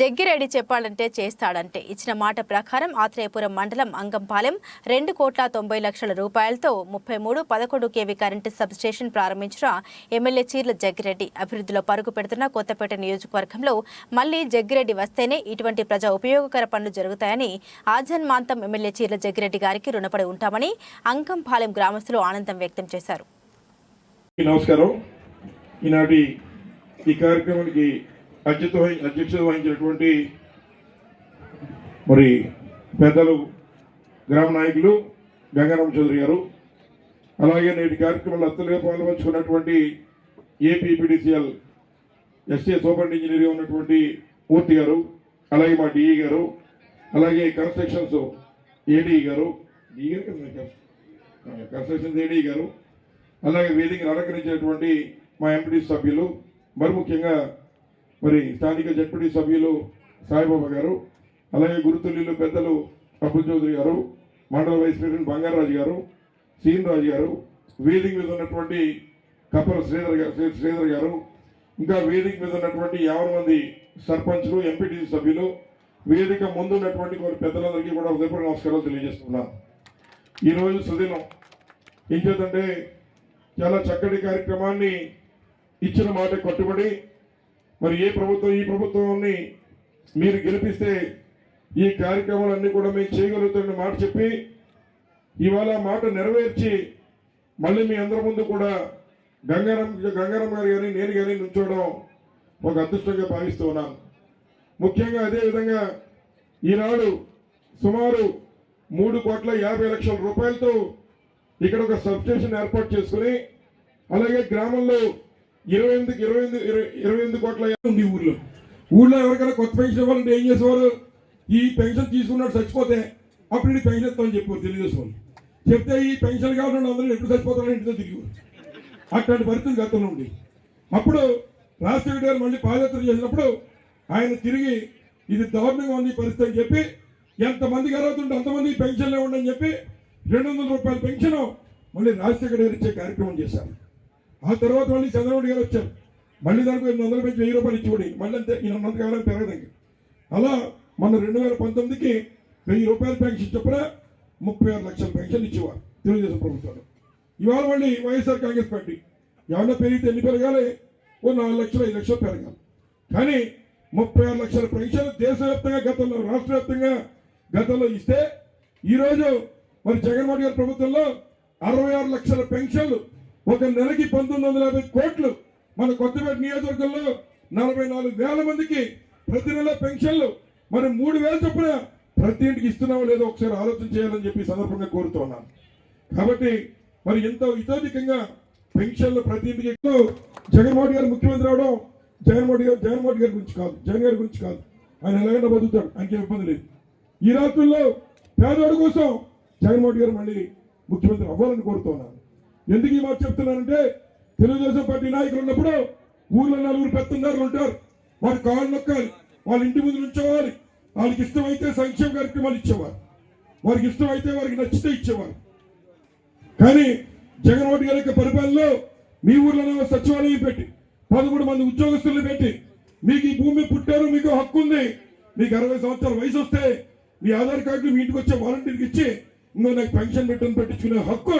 జగ్గిరెడ్డి చెప్పాలంటే చేస్తాడంటే. ఇచ్చిన మాట ప్రకారం ఆత్రేయపురం మండలం అంగంపాలెం రెండు కోట్ల తొంభై లక్షల రూపాయలతో ముప్పై మూడు పదకొండు కేవీ కరెంటు సబ్ స్టేషన్ ప్రారంభించిన ఎమ్మెల్యే చీర్ల జగ్గిరెడ్డి. అభివృద్ధిలో పరుగు పెడుతున్న కొత్తపేట నియోజకవర్గంలో మళ్ళీ జగ్గిరెడ్డి వస్తేనే ఇటువంటి ప్రజా ఉపయోగకర పనులు జరుగుతాయని ఆజన్మాంతం ఎమ్మెల్యే చీర్ల జగ్గిరెడ్డి గారికి రుణపడి ఉంటామని అంగంపాలెం గ్రామస్తులు ఆనందం వ్యక్తం చేశారు. నమస్కారం. ఈనాటి ఈ కార్యక్రమానికి అధ్యక్షత వహి- అధ్యక్షత వహించినటువంటి మరి పెద్దలు గ్రామ నాయకులు గంగారామ చౌదరి గారు అలాగే నేటి కార్యక్రమంలో అత్తలుగా పాల్పంచుకున్నటువంటి ఏపీపీడీసీఎల్ ఎస్ఏ సూపర్ ఇంజనీర్గా ఉన్నటువంటి మూర్తి గారు అలాగే మా డిఈ గారు అలాగే కన్స్ట్రక్షన్స్ ఏడీ గారు డిఈ గారు కన్స్ట్రక్షన్స్ ఏడీ గారు అలాగే వేదికను అలంకరించినటువంటి మా ఎంపీడీ సభ్యులు మరి ముఖ్యంగా మరి స్థానిక జడ్పీటీ సభ్యులు సాయిబాబా గారు అలాగే గురుతుల్యులు పెద్దలు కపుల్ చౌదరి గారు మండల వైస్ ప్రెసిడెంట్ బంగారాజు గారు సీన్ రాజు గారు వేదిక మీద ఉన్నటువంటి కప్పల శ్రీధర్ గారు శ్రీ- శ్రీధర్ గారు ఇంకా వేదిక మీద ఉన్నటువంటి యాభై మంది సర్పంచ్లు ఎంపీటీసీ సభ్యులు వేదిక ముందు ఉన్నటువంటి వారి పెద్దలందరికీ కూడా హృదయపూర్వక నమస్కారాలు తెలియజేస్తున్నాను. ఈరోజు సుదినం. ఏం చేద్దంటే చాలా చక్కటి కార్యక్రమాన్ని ఇచ్చిన మాట కట్టుబడి మరి ఏ ప్రభుత్వం ఈ ప్రభుత్వాన్ని మీరు గెలిపిస్తే ఈ కార్యక్రమాలన్నీ కూడా మేము చేయగలుగుతున్న మాట చెప్పి ఇవాళ మాట నెరవేర్చి మళ్ళీ మీ అందరి ముందు కూడా గంగారం గంగారం గారు కానీ నేను కానీ నుంచోవడం ఒక అదృష్టంగా భావిస్తూ ఉన్నాను. ముఖ్యంగా అదే విధంగా ఈనాడు సుమారు మూడు కోట్ల యాభై లక్షల రూపాయలతో ఇక్కడ ఒక సబ్స్టేషన్ ఏర్పాటు చేసుకుని అలాగే గ్రామంలో ఇరవై ఎనిమిది ఇరవై ఎనిమిది ఇరవై- ఇరవై ఎనిమిది కోట్ల ఉంది ఊర్లో. ఊళ్ళో ఎవరికైనా కొత్త పెన్షన్ ఇవ్వాలంటే ఏం చేసేవారు ఈ పెన్షన్ తీసుకున్నాడు చచ్చిపోతే అప్పుడు ఈ పెన్షన్ ఇస్తామని చెప్పారు తెలుగుదేశం చెప్తే ఈ పెన్షన్ కావాలంటే అందరూ ఎప్పుడు చచ్చిపోతారని ఇంటితో తిరిగి అట్లాంటి పరిస్థితి గతంలో ఉంది అప్పుడు రాజశేఖర్ గారు మళ్ళీ పాదయాత్ర చేసినప్పుడు ఆయన తిరిగి ఇది దారుణంగా ఉంది పరిస్థితి అని చెప్పి ఎంతమందికి అర్హత ఉంటే అంతమంది పెన్షన్లు ఇవ్వండి అని చెప్పి రెండు వందల రూపాయల పెన్షన్ మళ్ళీ రాజశేఖర్ గారు ఇచ్చే కార్యక్రమం చేశారు. ఆ తర్వాత మళ్ళీ చంద్రబాబు గారు వచ్చారు. మళ్ళీ దానికి ఎనిమిది వందల పెంచి వెయ్యి రూపాయలు ఇచ్చిపోయి మళ్ళీ అంతే ఈ ఉన్నంత కాలం పెరగదండి అలా మన రెండు వేల పంతొమ్మిదికి వెయ్యి రూపాయల పెన్షన్ చొప్పున ముప్పై ఆరు లక్షల పెన్షన్ ఇచ్చేవారు తెలుగుదేశం ప్రభుత్వంలో. ఇవాళ మళ్ళీ వైఎస్ఆర్ కాంగ్రెస్ పార్టీ ఏమన్నా పెరిగితే ఎన్ని పెరగాలి? ఓ నాలుగు లక్షలు ఐదు లక్షలు పెరగాలి. కానీ ముప్పై ఆరు లక్షల పెన్షన్ దేశవ్యాప్తంగా గతంలో రాష్ట్ర వ్యాప్తంగా గతంలో ఇస్తే ఈరోజు మరి జగన్మోహన్ గారి ప్రభుత్వంలో అరవై ఆరు లక్షల పెన్షన్లు ఒక నెలకి పంతొమ్మిది వందల యాభై కోట్లు మన కొత్తపేట నియోజకవర్గంలో నలభై నాలుగు వేల మందికి ప్రతి నెల పెన్షన్లు. మరి మూడు వేల చొప్పున ప్రతి ఇంటికి ఇస్తున్నామో లేదో ఒకసారి ఆలోచన చేయాలని చెప్పి సందర్భంగా కోరుతున్నాను కాబట్టి మరి ఎంతో ఇతోధికంగా పెన్షన్లు ప్రతి ఇంటికి ఎక్కువ. జగన్మోహన్ గారు ముఖ్యమంత్రి అవడం జగన్మోహన్ గారు జగన్మోహన్ గారి గురించి కాదు జగన్ గారి గురించి కాదు. ఆయన ఎలాగైనా బతుకుతాడు ఆయనకి ఇబ్బంది లేదు. ఈ రాత్రుల్లో పేదవాడి కోసం జగన్మోహన్ గారు మళ్ళీ ముఖ్యమంత్రి అవ్వాలని కోరుతున్నాను ఎందుకు ఈ మాట చెప్తున్నానంటే తెలుగుదేశం పార్టీ నాయకులు ఉన్నప్పుడు ఊర్లో నలుగురు పెత్తందారులు ఉంటారు. వారి కాళ్ళు నొక్కాలి వాళ్ళ ఇంటి ముందు నుంచోవాలి. వాళ్ళకి ఇష్టమైతే సంక్షేమ కార్యక్రమాలు ఇచ్చేవారు. వారికి ఇష్టమైతే వారికి నచ్చితే ఇచ్చేవారు. కానీ జగన్మోహన్ గారి యొక్క పరిపాలనలో మీ ఊర్లోనే సచివాలయం పెట్టి పదమూడు మంది ఉద్యోగస్తులను పెట్టి మీకు ఈ భూమి పుట్టారు మీకు హక్కు ఉంది మీకు అరవై సంవత్సరాల వయసు వస్తే మీ ఆధార్ కార్డు మీ ఇంటికి వచ్చే వాలంటీర్కి ఇచ్చి ఇంకో నాకు పెన్షన్ పెట్టని పెట్టించుకునే హక్కు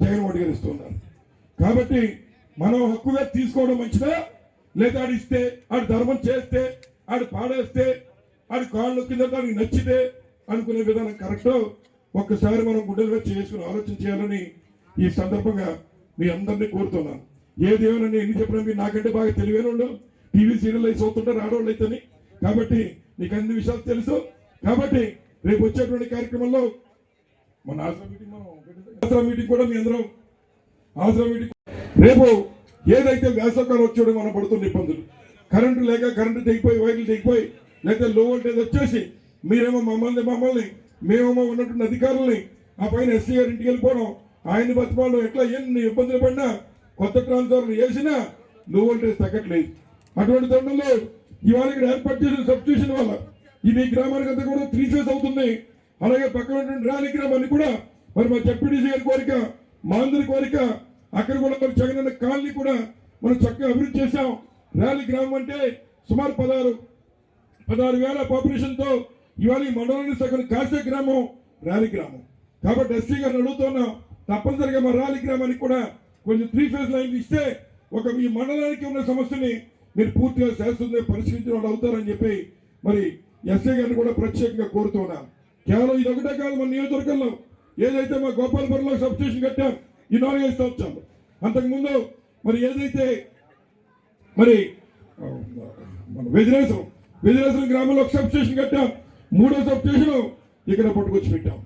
జగన్మోహన్ గారు ఇస్తున్నారు కాబట్టి మనం హక్కుగా తీసుకోవడం మంచిదా? లేదా ఆడు ఇస్తే ఆడు ధర్మం చేస్తే ఆడు పాడేస్తే ఆడు కాళ్ళు కింద దానికి నచ్చితే అనుకునే విధానం కరెక్ట్ ఒక్కసారి మనం గుడ్డలు వచ్చి చేసుకుని ఆలోచన చేయాలని ఈ సందర్భంగా మీ అందరినీ కోరుతున్నాను. ఏదేమోనని ఎన్ని చెప్పినా మీరు నాకంటే బాగా తెలివైన వాళ్ళు టీవీ సీరియల్ అయితే చూస్తుంటారు ఆడవాళ్ళు అయితేని. కాబట్టి నీకు అన్ని విషయాలు తెలుసు. కాబట్టి రేపు వచ్చేటువంటి కార్యక్రమంలో మన ఆశ్రమ మనం ఆశ్రమ మీటింగ్ కూడా మీ అందరం ఆశ్రమ మీటింగ్. రేపు ఏదైతే వేసవకాలం వచ్చాడో మనం పడుతున్న ఇబ్బందులు. కరెంటు లేక కరెంటు తెగిపోయి వైర్లు తెగిపోయి లేకపోతే లో వోల్టేజ్ వచ్చేసి మీరేమో మమ్మల్ని మమ్మల్ని మేమేమో ఉన్నటువంటి అధికారుల్ని ఆ పైన ఎస్సీ గారి ఇంటికి వెళ్ళిపోవడం ఆయన్ని బతిమాలడం ఎట్లా ఎన్ని ఇబ్బందులు పడినా కొత్త ట్రాన్స్ఫార్మర్ వేసినా లో వోల్టేజ్ తగ్గట్లేదు. అటువంటి తరుణంలో ఇవాళ ఇక్కడ ఏర్పాటు చేసిన సబ్స్టిట్యూషన్ వల్ల ఇది ఈ గ్రామానికి అంతా కూడా త్రీ ఫేస్ అవుతుంది. అలాగే పక్కన ఉన్నటువంటి ర్యాలీ గ్రామాన్ని కూడా మరి మా జడ్పీటీసీ గారి కోరిక మా అందరి కోరిక అక్కడ కూడా మరి జగనన్న కాలనీ కూడా మనం చక్కగా అభివృద్ధి చేశాం. ర్యాలీ గ్రామం అంటే సుమారు పదహారు పదహారు వేల పాపులేషన్తో ఇవాళ ఈ మండలాన్ని సగం కాసే గ్రామం ర్యాలీ గ్రామం. కాబట్టి ఎస్సీ గారిని అడుగుతున్నాం తప్పనిసరిగా మా ర్యాలీ గ్రామానికి కూడా కొంచెం త్రీ ఫేజ్ లైన్ ఇస్తే ఒక ఈ మండలానికి ఉన్న సమస్యని మీరు పూర్తిగా శాశ్వతంగా పరిశీలించిన వాళ్ళు అవుతారని చెప్పి మరి ఎస్ఏ గారిని కూడా ప్రత్యేకంగా కోరుతున్నాం కేవలం ఇది ఒకటే కాదు మన నియోజకవర్గంలో ఏదైతే మా గోపాలపురంలో సబ్ స్టేషన్ కట్టాం ఈ నాలుగైదు సంవత్సరాలు. అంతకుముందు మరి ఏదైతే మరి మన వెజిరేశ్వరం వెజిరేశ్వరం గ్రామంలో ఒక సబ్ స్టేషన్ కట్టాం మూడో సబ్ స్టేషన్ ఇక్కడ పట్టుకొచ్చి పెట్టాం.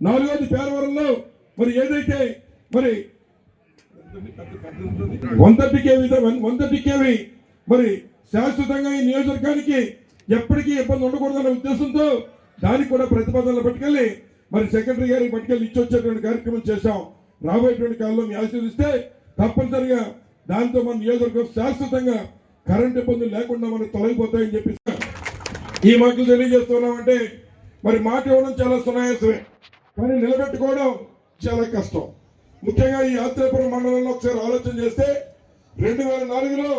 నాలుగోది పేరవరంలో మరి ఏదైతే మరి one thirty KV one thirty KV మరి శాశ్వతంగా ఈ నియోజకవర్గానికి ఎప్పటికీ ఇబ్బంది ఉండకూడదనే ఉద్దేశంతో దానికి కూడా ప్రతిపాదనలు పట్టుకెళ్ళి మరి సెక్రటరీ గారికి పట్టుకెళ్ళి ఇచ్చొచ్చేటువంటి కార్యక్రమం చేశాం. రాబోయేటువంటి కాలంలో మీ ఆశీర్దిస్తే తప్పనిసరిగా దాంతో మన నియోజకవర్గం శాశ్వతంగా కరెంటు ఇబ్బందులు లేకుండా మనకు తొలగిపోతాయని చెప్పి ఈ మాటలు తెలియజేస్తున్నామంటే మరి మాట ఇవ్వడం చాలా సునాయాసమే కానీ నిలబెట్టుకోవడం చాలా కష్టం. ముఖ్యంగా ఈ ఆత్రేపురం మండలంలో ఒకసారి ఆలోచన చేస్తే రెండు వేల నాలుగులో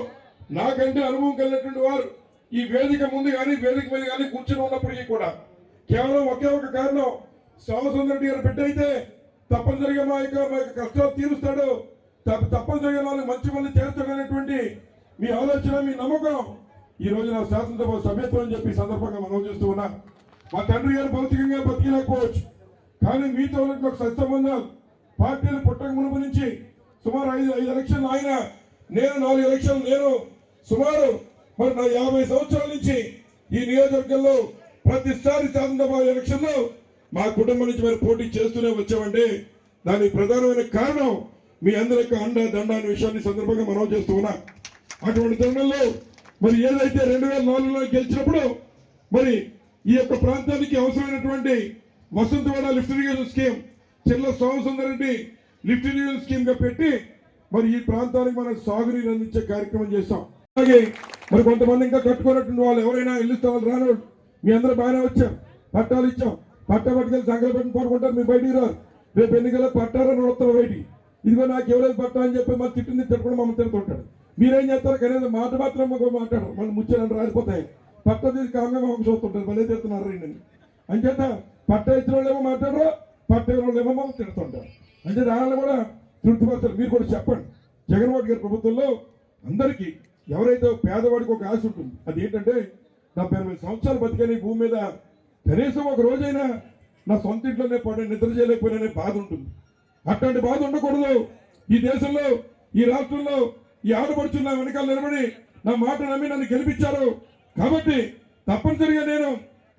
నాకంటే అనుభవం కలిగినటువంటి వారు ఈ వేదిక ముందు కానీ వేదిక మీద కానీ కూర్చుని ఉన్నప్పటికీ కూడా కేవలం ఒకే ఒక కారణం సోమసుందరెడ్డి గారు బిడ్డ అయితే తప్పనిసరిగా మా యొక్క మా యొక్క కష్టాలు తీరుస్తాడు. తప్పనిసరిగా నాలుగు మంచి మంది చేస్తాడనేటువంటి మీ ఆలోచన మీ నమ్మకం ఈ రోజు నా శాసనసభ సభ్యత్వం అని చెప్పి సందర్భంగా మనం చేస్తూ ఉన్నా. మా తండ్రి గారు భౌతికంగా బతికలేకపోవచ్చు కానీ మీతో ఒక సత్సంబంధాలు పార్టీలు పుట్టక మునుపు నుంచి సుమారు ఐదు ఐదు ఎలక్షన్లు ఆయన నేను నాలుగు ఎలక్షన్లు నేను సుమారు మరి నా యాభై సంవత్సరాల నుంచి ఈ నియోజకవర్గంలో ప్రతిసారి శాసనసభ ఎలక్షన్లో మా కుటుంబం నుంచి మరి పోటీ చేస్తూనే వచ్చామంటే దానికి ప్రధానమైన కారణం మీ అందరి యొక్క అండ దండ అనే విషయాన్ని సందర్భంగా మనం చేస్తూ ఉన్నా. అటువంటి తరుణంలో మరి ఏదైతే రెండు వేల నాలుగులో గెలిచినప్పుడు మరి ఈ యొక్క ప్రాంతానికి అవసరమైనటువంటి Vasanthavada lift irrigation scheme Chilla Somasundareddy lift irrigation స్కీమ్గా పెట్టి మరి ఈ ప్రాంతానికి మనం సాగునీరు అందించే కార్యక్రమం చేస్తాం అలాగే మరి కొంతమంది ఇంకా కట్టుకున్నటువంటి వాళ్ళు ఎవరైనా ఇల్లు స్థలాలు రానివాళ్ళు మీ అందరూ బాగానే వచ్చాం పట్టాలు ఇచ్చాం. పట్ట పట్టుకెళ్ళి సంఘాలు పెట్టుకుని పడుకుంటారు మీరు బయటికి రారు. రేపు ఎన్నికల్లో పట్టారని వస్తారు బయటికి? ఇదిగో నాకు ఎవరైతే పట్టా అని చెప్పి మళ్ళీ తిట్టింది తిట్టకుండా మమ్మల్ని తిడుతుంటాడు. మీరేం చేస్తారు కనీసం మాట మాత్రం మాట్లాడరు. మళ్ళీ ముచ్చని రాలిపోతాయి. పట్ట తీసి కామ్గా మాకు చూస్తుంటారు. భలే తిడుతున్నారు రండి అంచేత పట్ట ఇచ్చిన వాళ్ళు ఏమో మాట్లాడరు పట్ట ఇవ్వని వాళ్ళు ఏమో మమ్మల్ని తిడుతుంటారు. అంటే దానిలో కూడా తృప్తిపరచారు మీరు కూడా చెప్పండి. జగన్మోహన్ గారి ప్రభుత్వంలో అందరికీ ఎవరైతే పేదవాడికి ఒక ఆశ ఉంటుంది అది ఏంటంటే డెబ్బై ఎనభై సంవత్సరాలు బతికని భూమి మీద కనీసం ఒక రోజైనా నా సొంత ఇంట్లోనే పడి నిద్ర చేయలేకపోయినా బాధ ఉంటుంది. అట్లాంటి బాధ ఉండకూడదు. ఈ దేశంలో ఈ రాష్ట్రంలో ఈ ఆడపడుచున్న నా వెనకాల నిలబడి నా మాట నమ్మి నన్ను గెలిపించారు. కాబట్టి తప్పనిసరిగా నేను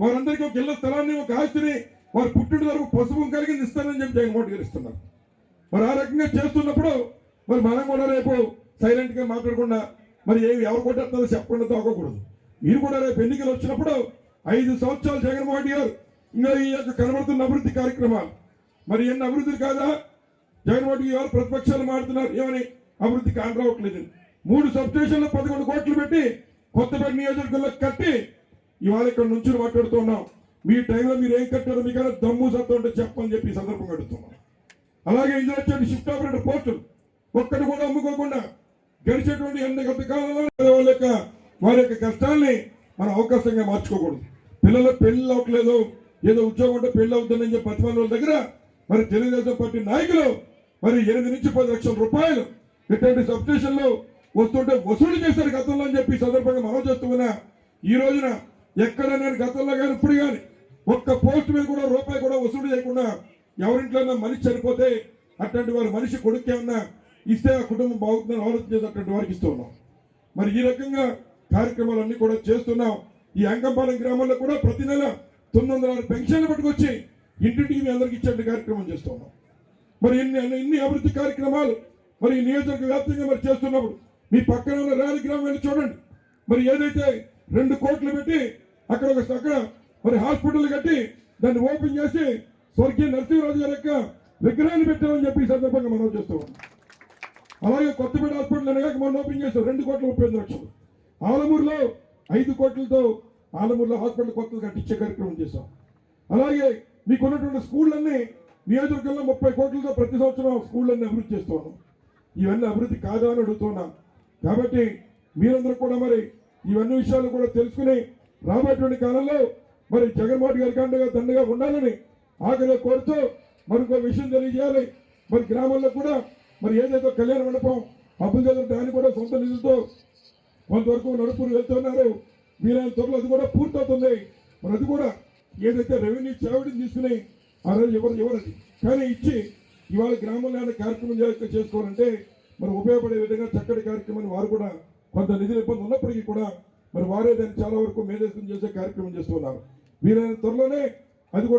వారందరికీ ఒక ఇళ్ళ స్థలాన్ని ఒక ఆస్తిని వారు పుట్టిన వరకు పసుపు కలిగింది ఇస్తానని చెప్పి జగన్మోహన్ గారు ఇస్తున్నారు. మరి ఆ రకంగా చేస్తున్నప్పుడు మరి మనం కూడా రేపు సైలెంట్గా మాట్లాడకుండా మరి ఏవి ఎవరు కొట్టేస్తారో చెప్పకుండా తోకకూడదు. మీరు కూడా రేపు ఎన్నికలు వచ్చినప్పుడు ఐదు సంవత్సరాలు జగన్మోహన్ రెడ్డి గారు ఇంకా ఈ యొక్క కనబడుతున్న అభివృద్ధి కార్యక్రమాలు. మరి ఎన్ని అభివృద్ధి కాదా? జగన్మోహన్ రెడ్డి గారు ప్రతిపక్షాలు మాడుతున్నారు ఏమని? అభివృద్ధి కానరావట్లేదు మూడు సబ్స్టేషన్లు పదకొండు కోట్లు పెట్టి కొత్తపేట నియోజకవర్గంలో కట్టి ఇవాళ ఇక్కడ నుంచి మాట్లాడుతున్నాం మీ టైంలో మీరు ఏం కట్టారో మీకు దమ్ము సత్తా ఉంటే చెప్పని చెప్పి సందర్భం కడుతున్నాం అడుగుతున్నాం అలాగే ఇందులో వచ్చే షిఫ్ట్ ఆపరేటర్ పోస్టులు ఒక్కటి కూడా అమ్ముకోకుండా గడిచేటువంటి ఎన్ని గత కాలంలో వాళ్ళ యొక్క వారి యొక్క కష్టాల్ని మనం అవకాశంగా మార్చుకోకూడదు. పిల్లల పెళ్ళి అవ్వట్లేదు. ఏదో ఉద్యోగం ఉంటే పెళ్ళి అవుతుందని చెప్పి పది వాళ్ళ దగ్గర మరి తెలుగుదేశం పార్టీ నాయకులు మరి ఎనిమిది నుంచి పది లక్షల రూపాయలు ఇటువంటి సబ్స్టేషన్లు వస్తుంటే వసూలు చేశారు గతంలో అని చెప్పి సందర్భంగా మనం చేస్తున్నా ఈ రోజున ఎక్కడ నేను గతంలో కానీ ఇప్పుడు కానీ ఒక్క పోస్ట్ మీద కూడా రూపాయి కూడా వసూలు చేయకుండా ఎవరింట్లో మనిషి చనిపోతే అట్లాంటి వారి మనిషి కొడుకు ఏమన్నా ఇస్తే ఆ కుటుంబం బాగుంటుందని ఆలోచించేది అటువంటి వారికి ఇస్తున్నాం మరి ఈ రకంగా కార్యక్రమాలన్నీ కూడా చేస్తున్నాం. ఈ అంకంపాలెం గ్రామంలో కూడా ప్రతి నెల తొమ్మిది వందల ఆరు పెన్షన్లు పట్టుకొచ్చి ఇంటింటికి మీ అందరికి ఇచ్చే కార్యక్రమం చేస్తున్నాం. మరి ఇన్ని ఇన్ని అభివృద్ధి కార్యక్రమాలు మరి ఈ నియోజకవర్గ వ్యాప్తంగా మరి చేస్తున్నప్పుడు మీ పక్కన ఉన్న ర్యాలీ గ్రామం వెళ్ళి చూడండి. మరి ఏదైతే రెండు కోట్లు పెట్టి అక్కడ ఒక అక్కడ మరి హాస్పిటల్ కట్టి దాన్ని ఓపెన్ చేసి స్వర్గీయ నరసింహరాజు గారి యొక్క విగ్రహాన్ని పెట్టామని చెప్పి సందర్భంగా మనం చేస్తూ ఉన్నాం. అలాగే కొత్తపేట హాస్పిటల్ అనగా మనం ఓపెన్ చేస్తాం రెండు కోట్ల ముప్పై ఐదు లక్షలు. ఆలమూరులో ఐదు కోట్లతో పాలమూరులో హాస్పిటల్ కొత్తలు కట్టించే కార్యక్రమం చేశాం. అలాగే మీకు ఉన్నటువంటి స్కూళ్ళన్నీ నియోజకవర్గంలో ముప్పై కోట్లతో ప్రతి సంవత్సరం స్కూళ్ళన్నీ అభివృద్ధి చేస్తున్నాం. ఇవన్నీ అభివృద్ధి కాదా అని అడుగుతున్నాం. కాబట్టి మీరందరూ కూడా మరి ఇవన్నీ విషయాలు కూడా తెలుసుకుని రాబోయేటువంటి కాలంలో మరి జగన్మోహన్ గారికి కండగా దండగా ఉండాలని ఆఖరి కోరుతూ మరొక విషయం తెలియజేయాలి. మరి గ్రామాల్లో కూడా మరి ఏదైతే కళ్యాణ మండపం అప్పులు దాన్ని కూడా సొంత నిధులతో కొంతవరకు నడుపులు వెళ్తున్నారు. వీలైన త్వరలో అది కూడా పూర్తవుతుంది. మరి అది కూడా ఏదైతే రెవెన్యూ చావిడిని తీసుకుని ఆ రోజు ఎవరు ఎవరది కానీ ఇచ్చి ఇవాళ గ్రామంలో కార్యక్రమం చే- చేసుకోవాలంటే మరి ఉపయోగపడే విధంగా చక్కటి కార్యక్రమాన్ని వారు కూడా కొంత నిధుల ఇబ్బంది ఉన్నప్పటికీ కూడా మరి వారే దాన్ని చాలా వరకు మేధస్సం చేసే కార్యక్రమం చేస్తున్నారు వీలైన త్వరలోనే అది కూడా